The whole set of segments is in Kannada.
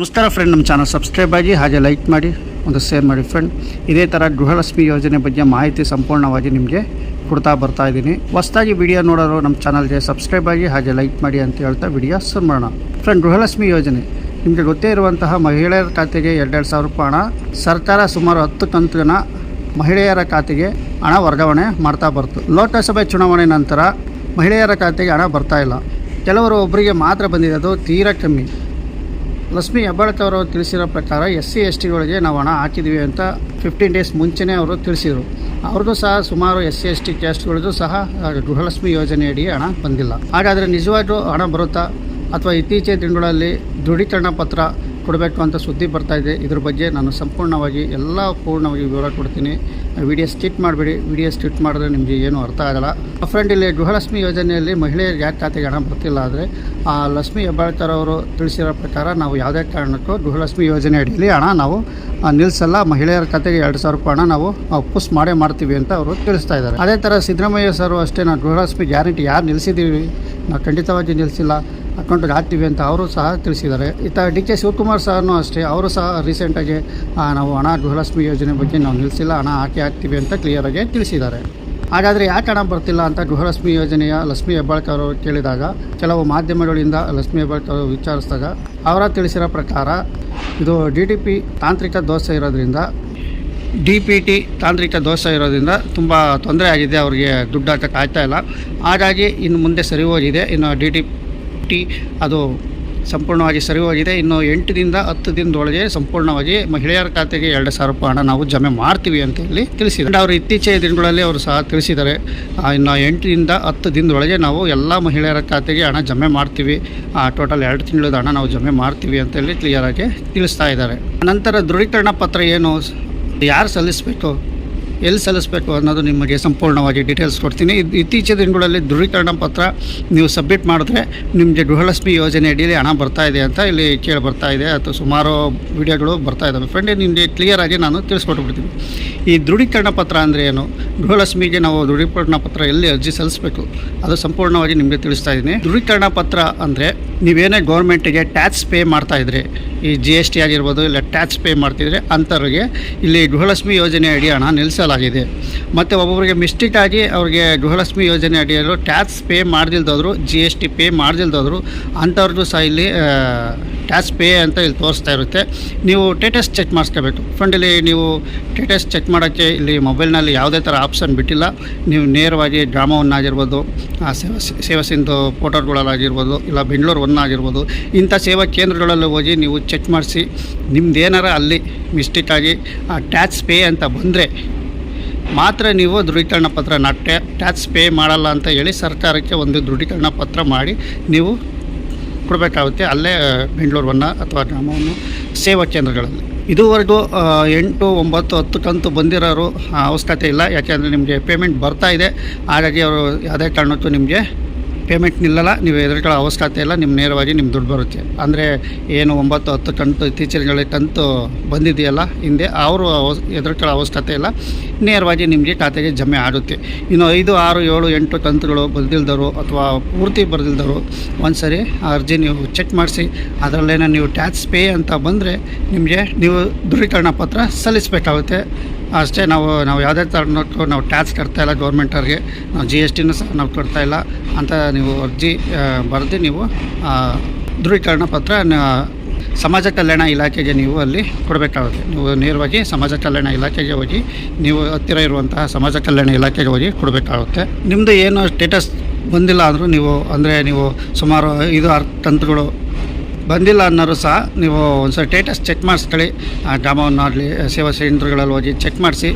ನಮಸ್ಕಾರ ಫ್ರೆಂಡ್ ನಮ್ಮ ಚಾನಲ್ ಸಬ್ಸ್ಕ್ರೈಬ್ ಆಗಿ ಹಾಗೆ ಲೈಕ್ ಮಾಡಿ, ಒಂದು ಶೇರ್ ಮಾಡಿ ಫ್ರೆಂಡ್ ಇದೇ ಥರ ಗೃಹಲಕ್ಷ್ಮಿ ಯೋಜನೆ ಬಗ್ಗೆ ಮಾಹಿತಿ ಸಂಪೂರ್ಣವಾಗಿ ನಿಮಗೆ ಕೊಡ್ತಾ ಬರ್ತಾ ಇದ್ದೀನಿ. ಹೊಸದಾಗಿ ವಿಡಿಯೋ ನೋಡೋರು ನಮ್ಮ ಚಾನಲ್ಗೆ ಸಬ್ಸ್ಕ್ರೈಬ್ ಆಗಿ ಹಾಗೆ ಲೈಕ್ ಮಾಡಿ ಅಂತ ಹೇಳ್ತಾ ವಿಡಿಯೋ ಶುರು ಮಾಡೋಣ. ಫ್ರೆಂಡ್ ಗೃಹಲಕ್ಷ್ಮಿ ಯೋಜನೆ. ನಿಮಗೆ ಗೊತ್ತೇ ಇರುವಂತಹ ಮಹಿಳೆಯರ ಖಾತೆಗೆ ಎರಡೆರಡು ಸಾವಿರ ರೂಪಾಯಿ ಹಣ, ಸರ್ಕಾರ ಸುಮಾರು ಹತ್ತು ಕಂತಿನ ಮಹಿಳೆಯರ ಖಾತೆಗೆ ಹಣ ವರ್ಗಾವಣೆ ಮಾಡ್ತಾ ಬರ್ತು. ಲೋಕಸಭೆ ಚುನಾವಣೆ ನಂತರ ಮಹಿಳೆಯರ ಖಾತೆಗೆ ಹಣ ಬರ್ತಾ ಇಲ್ಲ. ಕೆಲವರು ಒಬ್ಬರಿಗೆ ಮಾತ್ರ ಬಂದಿರೋದು ತೀರಾ ಕಮ್ಮಿ. ಲಕ್ಷ್ಮಿ ಹೆಬ್ಬಾಳ್ಕ ಅವರು ತಿಳಿಸಿರೋ ಪ್ರಕಾರ ಎಸ್ ಸಿ ಎಸ್ ಟಿಗಳಿಗೆ ನಾವು ಹಣ ಹಾಕಿದ್ದೀವಿ ಅಂತ ಫಿಫ್ಟೀನ್ ಡೇಸ್ ಮುಂಚೆನೇ ಅವರು ತಿಳಿಸಿದರು. ಅವ್ರದ್ದು ಸಹ ಸುಮಾರು ಎಸ್ ಸಿ ಎಸ್ ಟಿ ಕ್ಯಾಸ್ಟ್ಗಳದ್ದು ಸಹ ಗೃಹಲಕ್ಷ್ಮಿ ಯೋಜನೆಯಡಿ ಹಣ ಬಂದಿಲ್ಲ. ಹಾಗಾದರೆ ನಿಜವಾಗ್ಲೂ ಹಣ ಬರುತ್ತಾ? ಅಥವಾ ಇತ್ತೀಚಿನ ದಿನಗಳಲ್ಲಿ ದೃಢೀಕರಣ ಪತ್ರ ಕೊಡಬೇಕು ಅಂತ ಸುದ್ದಿ ಬರ್ತಾ ಇದೆ. ಇದ್ರ ಬಗ್ಗೆ ನಾನು ಸಂಪೂರ್ಣವಾಗಿ ಎಲ್ಲ ಪೂರ್ಣವಾಗಿ ವಿವರ ಕೊಡ್ತೀನಿ. ವಿಡಿಯೋ ಸ್ಟಿಟ್ ಮಾಡಬೇಡಿ. ವಿಡಿಯೋ ಸ್ಟಿಟ್ ಮಾಡಿದ್ರೆ ನಿಮಗೆ ಏನೂ ಅರ್ಥ ಆಗಲ್ಲ. ಫ್ರೆಂಡ್ ಇಲ್ಲಿ ಗೃಹಲಕ್ಷ್ಮಿ ಯೋಜನೆಯಲ್ಲಿ ಮಹಿಳೆಯರಿಗೆ ಯಾಕೆ ಖಾತೆಗೆ ಹಣ ಬರ್ತಿಲ್ಲ ಆದರೆ, ಆ ಲಕ್ಷ್ಮಿ ಹೆಬ್ಬಾಳ್ಕರ್ ಅವರು ತಿಳಿಸಿರೋ ಪ್ರಕಾರ ನಾವು ಯಾವುದೇ ಕಾರಣಕ್ಕೂ ಗೃಹಲಕ್ಷ್ಮಿ ಯೋಜನೆ ಅಡಿಯಲ್ಲಿ ಹಣ ನಾವು ನಿಲ್ಲಿಸಲ್ಲ ಮಹಿಳೆಯರ ಖಾತೆಗೆ ಎರಡು ಸಾವಿರ ರೂಪಾಯಿ ಹಣ ನಾವು ಪುಸ್ ಮಾಡೇ ಮಾಡ್ತೀವಿ ಅಂತ ಅವರು ತಿಳಿಸ್ತಾ ಇದ್ದಾರೆ. ಅದೇ ಥರ ಸಿದ್ದರಾಮಯ್ಯ ಸರ್ ಅಷ್ಟೇ, ನಾವು ಗೃಹಲಕ್ಷ್ಮಿ ಗ್ಯಾರಂಟಿ ಯಾರು ನಿಲ್ಲಿಸಿದ್ದೀವಿ ನಾವು ಖಂಡಿತವಾಗಿ ನಿಲ್ಲಿಸಿಲ್ಲ ಅಕೌಂಟ್ಗೆ ಹಾಕ್ತೀವಿ ಅಂತ ಅವರು ಸಹ ತಿಳಿಸಿದ್ದಾರೆ. ಇತ್ತ ಡಿ ಕೆ ಶಿವಕುಮಾರ್ ಸರ್ನು ಅಷ್ಟೇ, ಅವರು ಸಹ ರೀಸೆಂಟಾಗಿ ನಾವು ಹಣ, ಗೃಹಲಕ್ಷ್ಮಿ ಯೋಜನೆ ಬಗ್ಗೆ ನಾವು ನಿಲ್ಲಿಸಿಲ್ಲ ಹಣ ಹಾಕಿ ಹಾಕ್ತೀವಿ ಅಂತ ಕ್ಲಿಯರಾಗಿ ತಿಳಿಸಿದ್ದಾರೆ. ಹಾಗಾದರೆ ಯಾಕೆ ಹಣ ಬರ್ತಿಲ್ಲ ಅಂತ ಗೃಹಲಕ್ಷ್ಮಿ ಯೋಜನೆಯ ಲಕ್ಷ್ಮಿ ಹೆಬ್ಬಾಳ್ಕರ್ ಅವರು ಕೇಳಿದಾಗ, ಕೆಲವು ಮಾಧ್ಯಮಗಳಿಂದ ಲಕ್ಷ್ಮಿ ಹೆಬ್ಬಾಳ್ಕರ್ ಅವರು ವಿಚಾರಿಸಿದಾಗ ಅವರ ತಿಳಿಸಿರೋ ಪ್ರಕಾರ, ಇದು ಡಿ ಟಿ ಪಿ ತಾಂತ್ರಿಕ ದೋಷ ಇರೋದ್ರಿಂದ, ಡಿ ಪಿ ಟಿ ತಾಂತ್ರಿಕ ದೋಷ ಇರೋದ್ರಿಂದ ತುಂಬ ತೊಂದರೆ ಆಗಿದೆ, ಅವರಿಗೆ ದುಡ್ಡು ಹಾಕಕ್ಕೆ ಇಲ್ಲ. ಹಾಗಾಗಿ ಇನ್ನು ಮುಂದೆ ಸರಿ ಹೋಗಿದೆ. ಇನ್ನು ಡಿ ಟಿ ಟಿ ಅದು ಸಂಪೂರ್ಣವಾಗಿ ಸರಿ ಹೋಗಿದೆ ಇನ್ನು ಎಂಟರಿಂದ ಹತ್ತು ದಿನದೊಳಗೆ ಸಂಪೂರ್ಣವಾಗಿ ಮಹಿಳೆಯರ ಖಾತೆಗೆ ಎರಡು ಸಾವಿರ ರೂಪಾಯಿ ಹಣ ನಾವು ಜಮೆ ಮಾಡ್ತೀವಿ ಅಂತ ಹೇಳಿ ತಿಳಿಸಿದ್ದಾರೆ. ಅವರು ಇತ್ತೀಚಿನ ದಿನಗಳಲ್ಲಿ ಅವರು ಸಹ ತಿಳಿಸಿದ್ದಾರೆ. ಇನ್ನು ಎಂಟರಿಂದ ಹತ್ತು ದಿನದೊಳಗೆ ನಾವು ಎಲ್ಲ ಮಹಿಳೆಯರ ಖಾತೆಗೆ ಹಣ ಜಮೆ ಮಾಡ್ತೀವಿ. ಟೋಟಲ್ ಎರಡು ತಿಂಗಳದ ಹಣ ನಾವು ಜಮೆ ಮಾಡ್ತೀವಿ ಅಂತೇಳಿ ಕ್ಲಿಯರಾಗಿ ತಿಳಿಸ್ತಾ ಇದ್ದಾರೆ. ನಂತರ ದೃಢೀಕರಣ ಪತ್ರ ಏನು, ಯಾರು ಸಲ್ಲಿಸಬೇಕು? ಎಲ್ಲಿ ಸಲ್ಲಿಸಬೇಕು ಅನ್ನೋದು ನಿಮಗೆ ಸಂಪೂರ್ಣವಾಗಿ ಡೀಟೇಲ್ಸ್ ಕೊಡ್ತೀನಿ. ಇತ್ತೀಚಿನ ದಿನಗಳಲ್ಲಿ ದೃಢೀಕರಣ ಪತ್ರ ನೀವು ಸಬ್ಮಿಟ್ ಮಾಡಿದ್ರೆ ನಿಮಗೆ ಗೃಹಲಕ್ಷ್ಮಿ ಯೋಜನೆ ಅಡಿಯಲ್ಲಿ ಹಣ ಬರ್ತಾ ಇದೆ ಅಂತ ಇಲ್ಲಿ ಕೇಳಿ ಬರ್ತಾ ಇದೆ. ಅಥವಾ ಸುಮಾರು ವಿಡಿಯೋಗಳು ಬರ್ತಾ ಇದ್ದಾವೆ. ಫ್ರೆಂಡ್ ನಿಮಗೆ ಕ್ಲಿಯರಾಗಿ ನಾನು ತಿಳಿಸ್ಕೊಟ್ಬಿಡ್ತೀನಿ ಈ ದೃಢೀಕರಣ ಪತ್ರ ಅಂದರೆ ಏನು? ಗೃಹಲಕ್ಷ್ಮಿಗೆ ನಾವು ದೃಢೀಕರಣ ಪತ್ರ ಎಲ್ಲಿ ಅರ್ಜಿ ಸಲ್ಲಿಸಬೇಕು? ಅದು ಸಂಪೂರ್ಣವಾಗಿ ನಿಮಗೆ ತಿಳಿಸ್ತಾ ಇದ್ದೀನಿ. ದೃಢೀಕರಣ ಪತ್ರ ಅಂದರೆ ನೀವೇನೇ ಗೌರ್ಮೆಂಟಿಗೆ ಟ್ಯಾಕ್ಸ್ ಪೇ ಮಾಡ್ತಾ ಇದ್ರಿ, ಈ ಜಿ ಎಸ್ ಟಿ ಆಗಿರ್ಬೋದು, ಇಲ್ಲ ಟ್ಯಾಕ್ಸ್ ಪೇ ಮಾಡ್ತಿದ್ರೆ ಅಂಥವ್ರಿಗೆ ಇಲ್ಲಿ ಗೃಹಲಕ್ಷ್ಮಿ ಯೋಜನೆ ಅಡಿ ಹಣ ನಿಲ್ಲಿಸಲಾಗಿದೆ ಮತ್ತು ಒಬ್ಬೊಬ್ಬರಿಗೆ ಮಿಸ್ಟೇಕ್ ಆಗಿ ಅವ್ರಿಗೆ ಗೃಹಲಕ್ಷ್ಮಿ ಯೋಜನೆ ಅಡಿಯಲ್ಲಿ ಟ್ಯಾಕ್ಸ್ ಪೇ ಮಾಡ್ದಿಲ್ದೋದ್ರು ಜಿ ಎಸ್ ಟಿ ಪೇ ಮಾಡ್ದಿಲ್ದೋದ್ರು ಅಂಥವ್ರದ್ದು ಸಹ ಇಲ್ಲಿ ಟ್ಯಾಕ್ಸ್ ಪೇ ಅಂತ ಇಲ್ಲಿ ತೋರಿಸ್ತಾ ಇರುತ್ತೆ. ನೀವು ಟೇಟಸ್ ಚೆಕ್ ಮಾಡಿಸ್ಕೋಬೇಕು. ಫ್ರೆಂಡ್ಲಿ ನೀವು ಟೇಟಸ್ ಚೆಕ್ ಮಾಡೋಕ್ಕೆ ಇಲ್ಲಿ ಮೊಬೈಲ್ನಲ್ಲಿ ಯಾವುದೇ ಥರ ಆಪ್ಷನ್ ಬಿಟ್ಟಿಲ್ಲ. ನೀವು ನೇರವಾಗಿ ಡ್ರಾಮವನ್ನಾಗಿರ್ಬೋದು ಆ, ಸೇವಾ ಸಿಂಧು ಪೋರ್ಟಲ್ಗಳಲ್ಲಾಗಿರ್ಬೋದು ಇಲ್ಲ ಬೆಂಗಳೂರು ಒನ್ ಆಗಿರ್ಬೋದು ಇಂಥ ಸೇವಾ ಕೇಂದ್ರಗಳಲ್ಲಿ ಹೋಗಿ ನೀವು ಚೆಕ್ ಮಾಡಿಸಿ, ನಿಮ್ದೇನಾರ ಅಲ್ಲಿ ಮಿಸ್ಟೇಕ್ ಆಗಿ, ಆ, ಟ್ಯಾಕ್ಸ್ ಪೇ ಅಂತ ಬಂದರೆ ಮಾತ್ರ ನೀವು ದೃಢೀಕರಣ ಪತ್ರ ನಾಟ್ ಟ್ಯಾಕ್ಸ್ ಪೇ ಮಾಡಲ್ಲ ಅಂತ ಹೇಳಿ ಸರ್ಕಾರಕ್ಕೆ ಒಂದು ದೃಢೀಕರಣ ಪತ್ರ ಮಾಡಿ ನೀವು ಕೊಡಬೇಕಾಗುತ್ತೆ ಅಲ್ಲೇ ಬೆಂಗಳೂರನ್ನು ಅಥವಾ ಗ್ರಾಮವನ್ನು ಸೇವಾ ಕೇಂದ್ರಗಳಲ್ಲಿ. ಇದುವರೆಗೂ ಎಂಟು, ಒಂಬತ್ತು, ಹತ್ತು ಕಂತು ಬಂದಿರೋರು ಅವಶ್ಯಕತೆ ಇಲ್ಲ. ಯಾಕೆಂದರೆ ನಿಮಗೆ ಪೇಮೆಂಟ್ ಬರ್ತಾ ಇದೆ. ಹಾಗಾಗಿ ಅವರು ಯಾವುದೇ ಕಾರಣಕ್ಕೂ ನಿಮಗೆ ಪೇಮೆಂಟ್ ನಿಲ್ಲಲ್ಲ, ನೀವು ಎದುರುಕೊಳ್ಳೋ ಅವಶ್ಯಕತೆ ಇಲ್ಲ ನಿಮ್ಮ ನೇರವಾಗಿ ನಿಮ್ಮ ದುಡ್ಡು ಬರುತ್ತೆ. ಅಂದರೆ ಏನು ಒಂಬತ್ತು ಹತ್ತು ಕಂತು ಇತ್ತೀಚಿನಗಳ ಕಂತು ಬಂದಿದೆಯಲ್ಲ, ಹಿಂದೆ ಅವರು ಎದುರುಕೊಳ್ಳೋ ಅವಶ್ಯಕತೆ ಇಲ್ಲ, ನೇರವಾಗಿ ನಿಮಗೆ ಖಾತೆಗೆ ಜಮೆ ಆಗುತ್ತೆ. ಇನ್ನು ಐದು, ಆರು, ಏಳು, ಎಂಟು ಕಂತುಗಳು ಬರೆದಿಲ್ದರು ಅಥವಾ ಪೂರ್ತಿ ಬರೆದಿಲ್ದರು ಒಂದು ಸರಿ ಆ ಅರ್ಜಿ ನೀವು ಚೆಕ್ ಮಾಡಿಸಿ, ಅದರಲ್ಲೇನೋ ನೀವು ಟ್ಯಾಕ್ಸ್ ಪೇ ಅಂತ ಬಂದರೆ ನಿಮಗೆ ನೀವು ದೃಢೀಕರಣ ಪತ್ರ ಸಲ್ಲಿಸಬೇಕಾಗುತ್ತೆ. ಅಷ್ಟೇ ನಾವು ನಾವು ಯಾವುದೇ ಕಾರಣಕ್ಕೂ ನಾವು ಟ್ಯಾಕ್ಸ್ ಕಟ್ತಾ ಇಲ್ಲ ಗೌರ್ಮೆಂಟವ್ರಿಗೆ ನಾವು ಜಿ ಎಸ್ ಟಿನೂ ಸಹ ನಾವು ಕೊಡ್ತಾ ಇಲ್ಲ. ಅಂತ ನೀವು ಅರ್ಜಿ ಬರೆದು ನೀವು ದೃಢೀಕರಣ ಪತ್ರ ಸಮಾಜ ಕಲ್ಯಾಣ ಇಲಾಖೆಗೆ ನೀವು ಅಲ್ಲಿ ಕೊಡಬೇಕಾಗುತ್ತೆ. ನೀವು ನೇರವಾಗಿ ಸಮಾಜ ಕಲ್ಯಾಣ ಇಲಾಖೆಗೆ ಹೋಗಿ, ನೀವು ಹತ್ತಿರ ಇರುವಂತಹ ಸಮಾಜ ಕಲ್ಯಾಣ ಇಲಾಖೆಗೆ ಹೋಗಿ ಕೊಡಬೇಕಾಗುತ್ತೆ. ನಿಮ್ಮದು ಏನು ಸ್ಟೇಟಸ್ ಬಂದಿಲ್ಲ ಅಂದರೂ ನೀವು, ಅಂದರೆ ನೀವು ಸುಮಾರು ಐದು, ಆರು ಕಂತುಗಳು ಬಂದಿಲ್ಲ ಅನ್ನೋರು ಸಹ ನೀವು ಒಂದು ಸ್ಟೇಟಸ್ ಚೆಕ್ ಮಾಡಿಸ್ಕೊಳ್ಳಿ. ಆ ಗ್ರಾಮವನ್ನಾಗಲಿ ಸೇವಾ ಸಿಲಿಂಡ್ರ್ಗಳಲ್ಲಿ ಹೋಗಿ ಚೆಕ್ ಮಾಡಿಸಿ.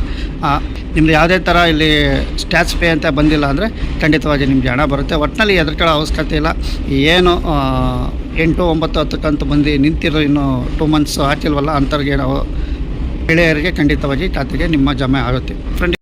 ನಿಮ್ದು ಯಾವುದೇ ಥರ ಇಲ್ಲಿ ಸ್ಟ್ಯಾಚ್ ಪೇ ಅಂತ ಬಂದಿಲ್ಲ ಅಂದರೆ ಖಂಡಿತವಾಗಿ ನಿಮಗೆ ಹಣ ಬರುತ್ತೆ. ಒಟ್ಟಿನಲ್ಲಿ ಎದುರ್ಕೊಳ್ಳೋ ಅವಶ್ಯಕತೆ ಇಲ್ಲ. ಏನು ಎಂಟು, ಒಂಬತ್ತು ಹತ್ತು ಕಂತು ಬಂದು ನಿಂತಿರೋ ಇನ್ನು ಟೂ ಮಂತ್ಸ್ ಹಾಕಿಲ್ವಲ್ಲ ಅಂಥವ್ರಿಗೆ ನಾವು, ಗೆಳೆಯರಿಗೆ ಖಂಡಿತವಾಗಿ ಖಾತೆಗೆ ನಿಮ್ಮ ಜಮೆ ಆಗುತ್ತೆ. ಫ್ರೆಂಡ್